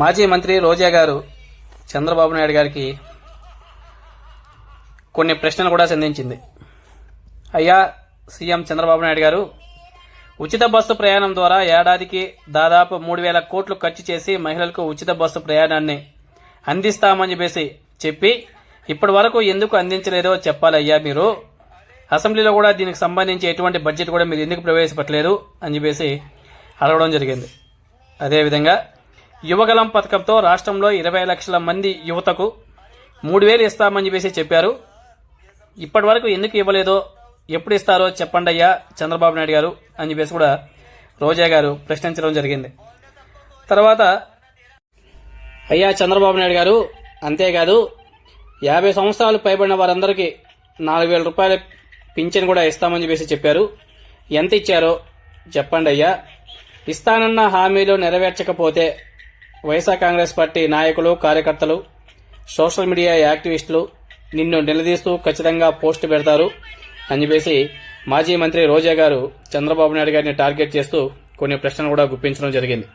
మాజీ మంత్రి రోజా గారు చంద్రబాబు నాయుడు గారికి కొన్ని ప్రశ్నలు కూడా సంధించింది. అయ్యా సీఎం చంద్రబాబు నాయుడు గారు ఉచిత బస్సు ప్రయాణం ద్వారా ఏడాదికి దాదాపు మూడు వేల కోట్లు ఖర్చు చేసి మహిళలకు ఉచిత బస్సు ప్రయాణాన్ని అందిస్తామని చెప్పేసి చెప్పి ఇప్పటి వరకు ఎందుకు అందించలేదో చెప్పాలయ్యా మీరు. అసెంబ్లీలో కూడా దీనికి సంబంధించి ఎటువంటి బడ్జెట్ కూడా మీరు ఎందుకు ప్రవేశపెట్టలేదు అని చెప్పేసి అడగడం జరిగింది. అదేవిధంగా యువగలం పథకంతో రాష్ట్రంలో ఇరవై లక్షల మంది యువతకు మూడు వేలు ఇస్తామని చెప్పేసి చెప్పారు. ఇప్పటి వరకు ఎందుకు ఇవ్వలేదో ఎప్పుడు ఇస్తారో చెప్పండి అయ్యా చంద్రబాబు నాయుడు గారు అని చెప్పేసి కూడా రోజా గారు ప్రశ్నించడం జరిగింది. తర్వాత అయ్యా చంద్రబాబు నాయుడు గారు అంతేకాదు యాభై సంవత్సరాలు పైబడిన వారందరికీ నాలుగు వేల రూపాయల పింఛన్ కూడా ఇస్తామని చెప్పేసి చెప్పారు. ఎంత ఇచ్చారో చెప్పండి అయ్యా. ఇస్తానన్న హామీలు నెరవేర్చకపోతే వైఎస్ఆర్ కాంగ్రెస్ పార్టీ నాయకులు కార్యకర్తలు సోషల్ మీడియా యాక్టివిస్టులు నిన్ను నిలదీస్తూ ఖచ్చితంగా పోస్ట్ పెడతారు అని చెప్పేసి మాజీ మంత్రి రోజా గారు చంద్రబాబు నాయుడు గారిని టార్గెట్ చేస్తూ కొన్ని ప్రశ్నలు కూడా గుప్పించడం జరిగింది.